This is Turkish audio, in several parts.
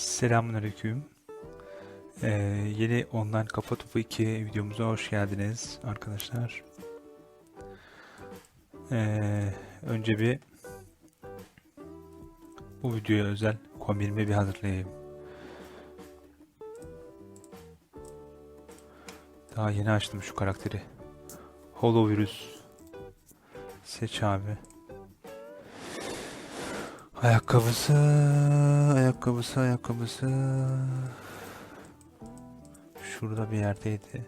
Selamünaleyküm. Ee, yeni online Kafa Topu 2 videomuza hoş geldiniz arkadaşlar. Ee, önce bir bu videoya özel kombinimi bir hazırlayayım. Daha yeni açtım şu karakteri. Hollow Virüs. Seç abi. Ayakkabısı, ayakkabısı, ayakkabısı. Şurada bir yerdeydi.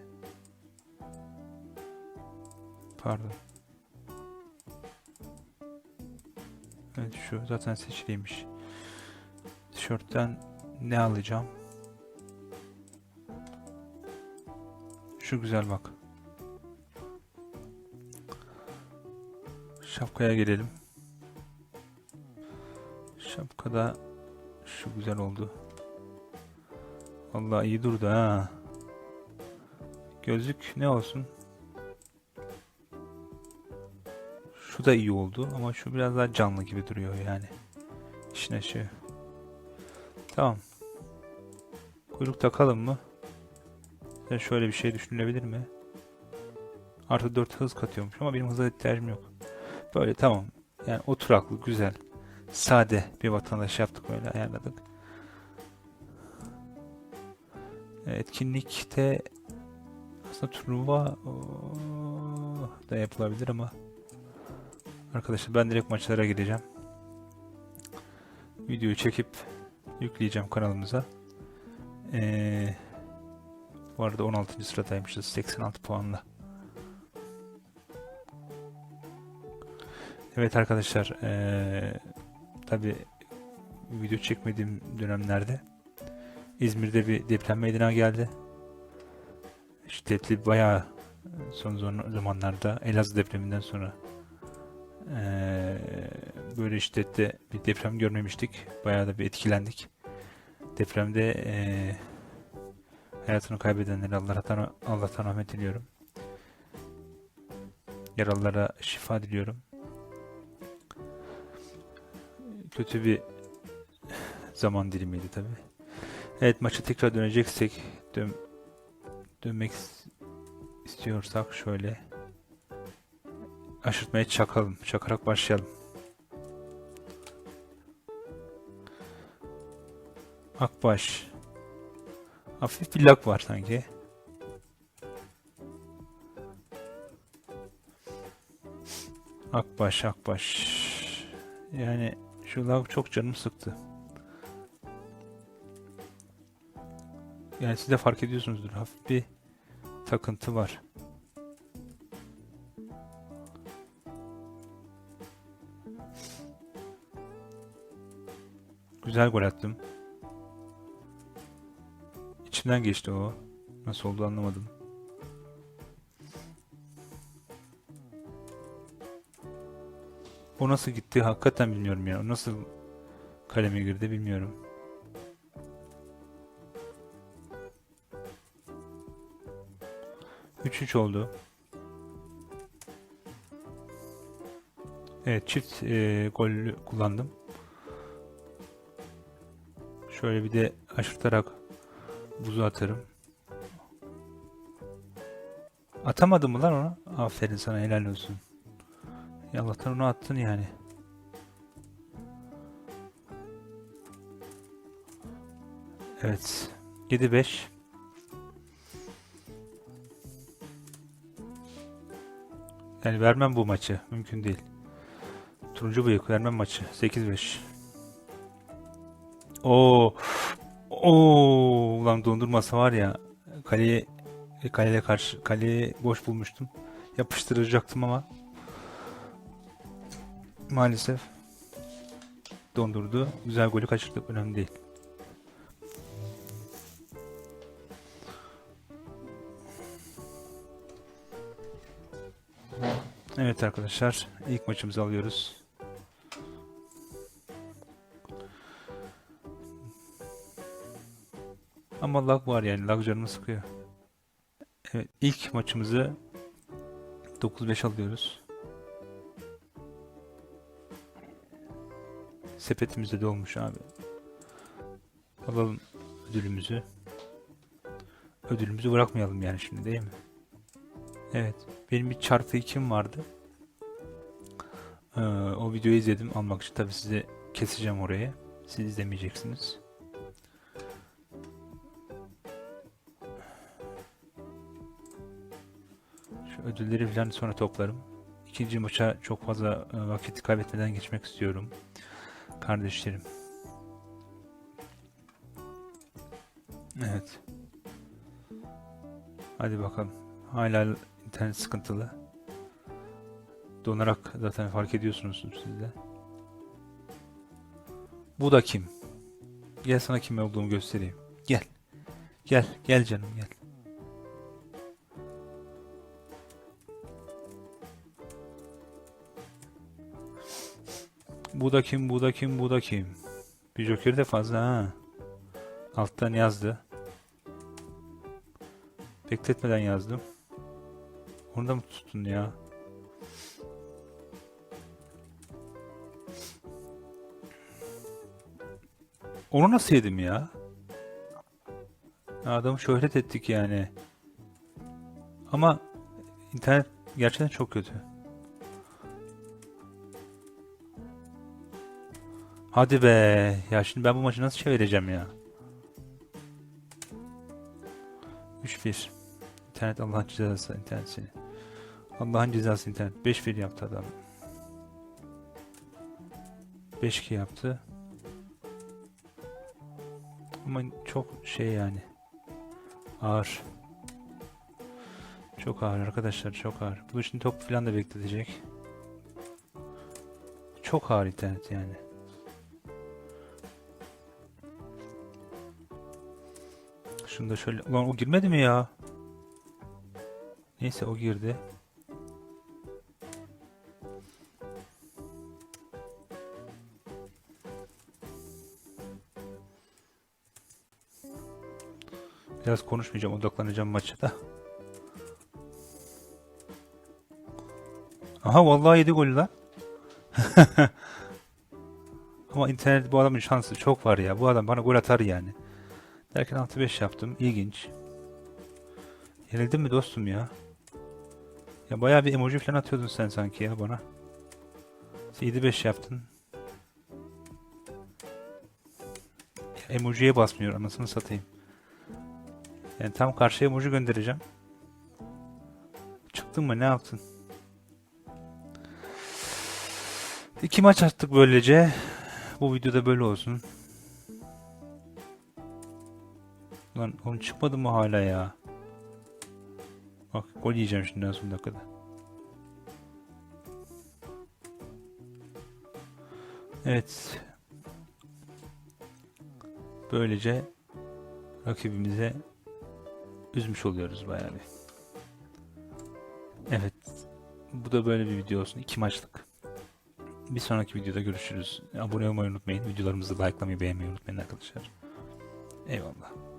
Pardon. Evet şu zaten seçiliymiş. Tişörtten ne alacağım? Şu güzel bak. Şapkaya gelelim. Şapkada şu güzel oldu. Vallahi iyi durdu ha. Gözlük ne olsun? Şu da iyi oldu ama şu biraz daha canlı gibi duruyor yani. İşin ışığı. Tamam. Kuyruk takalım mı? Sen şöyle bir şey düşünülebilir mi? Artı 4 hız katıyormuş ama benim hıza ihtiyacım yok. Böyle tamam. Yani oturaklı güzel sade bir vatandaş yaptık böyle ayarladık. Etkinlikte aslında turnuva ooo, da yapılabilir ama arkadaşlar ben direkt maçlara gireceğim. Videoyu çekip yükleyeceğim kanalımıza. Ee, bu arada 16. sıradaymışız 86 puanla. Evet arkadaşlar ee, tabi video çekmediğim dönemlerde İzmir'de bir deprem meydana geldi. Şiddetli bayağı son zamanlarda Elazığ depreminden sonra eee, böyle şiddette bir deprem görmemiştik. Bayağı da bir etkilendik. Depremde eee, hayatını kaybedenlere Allah'tan, Allah'tan rahmet diliyorum. Yaralılara şifa diliyorum kötü bir zaman dilimiydi tabi. Evet maça tekrar döneceksek dön dönmek is- istiyorsak şöyle aşırtmaya çakalım. Çakarak başlayalım. Akbaş. Hafif bir lag var sanki. Akbaş, Akbaş. Yani şu lag çok canımı sıktı. Yani siz de fark ediyorsunuzdur. Hafif bir takıntı var. Güzel gol attım. İçimden geçti o. Nasıl oldu anlamadım. O nasıl gitti hakikaten bilmiyorum ya. O nasıl kaleme girdi bilmiyorum. Üç üç oldu. Evet çift e, gol kullandım. Şöyle bir de aşırtarak buzu atarım. Atamadın mı lan onu? Aferin sana helal olsun. Ya Allah'tan onu attın yani. Evet. 7-5. Yani vermem bu maçı. Mümkün değil. Turuncu bıyık vermem maçı. 8-5. Oo. Oo. Ulan dondurmasa var ya. Kaleye kaleye karşı kaleyi boş bulmuştum. Yapıştıracaktım ama maalesef dondurdu. Güzel golü kaçırdık. Önemli değil. Evet arkadaşlar. ilk maçımızı alıyoruz. Ama lag var yani. Lag canımı sıkıyor. Evet. ilk maçımızı 9-5 alıyoruz. Sepetimizde dolmuş abi. Alalım ödülümüzü. Ödülümüzü bırakmayalım yani şimdi değil mi? Evet. Benim bir çarpı 2'm vardı. Ee, o videoyu izledim. Almak için tabii size keseceğim orayı. Siz izlemeyeceksiniz. Şu ödülleri falan sonra toplarım. İkinci maça çok fazla e, vakit kaybetmeden geçmek istiyorum. Kardeşlerim. Evet. Hadi bakalım. Hala internet sıkıntılı. Donarak zaten fark ediyorsunuz siz de. Bu da kim? Gel sana kim olduğumu göstereyim. Gel. Gel. Gel canım gel. Bu da kim? Bu da kim? Bu da kim? Bir joker de fazla ha. Alttan yazdı. Bekletmeden yazdım. Onu da mı tuttun ya? Onu nasıl yedim ya? Adamı şöhret ettik yani. Ama internet gerçekten çok kötü. Hadi be. Ya şimdi ben bu maçı nasıl çevireceğim ya? 3-1. İnternet Allah'ın cezası internet seni. Allah'ın cezası internet. 5-1 yaptı adam. 5-2 yaptı. Ama çok şey yani. Ağır. Çok ağır arkadaşlar çok ağır. Bu şimdi top falan da bekletecek. Çok ağır internet yani. Şunu da şöyle... Ulan o girmedi mi ya? Neyse o girdi. Biraz konuşmayacağım, odaklanacağım maça da. Aha vallahi yedi gol lan. Ama internet bu adamın şansı çok var ya. Bu adam bana gol atar yani. Derken 6-5 yaptım. İlginç. Yenildin mi dostum ya? Ya bayağı bir emoji falan atıyordun sen sanki ya bana. 7-5 yaptın. Ya emojiye basmıyor anasını satayım. Yani tam karşıya emoji göndereceğim. Çıktın mı ne yaptın? İki maç attık böylece. Bu videoda böyle olsun. Lan oğlum çıkmadı mı hala ya? Bak gol yiyeceğim şimdi son dakikada. Evet. Böylece rakibimize üzmüş oluyoruz bayağı bir. Evet. Bu da böyle bir video olsun. iki maçlık. Bir sonraki videoda görüşürüz. Abone olmayı unutmayın. Videolarımızı likelamayı, beğenmeyi unutmayın arkadaşlar. Eyvallah.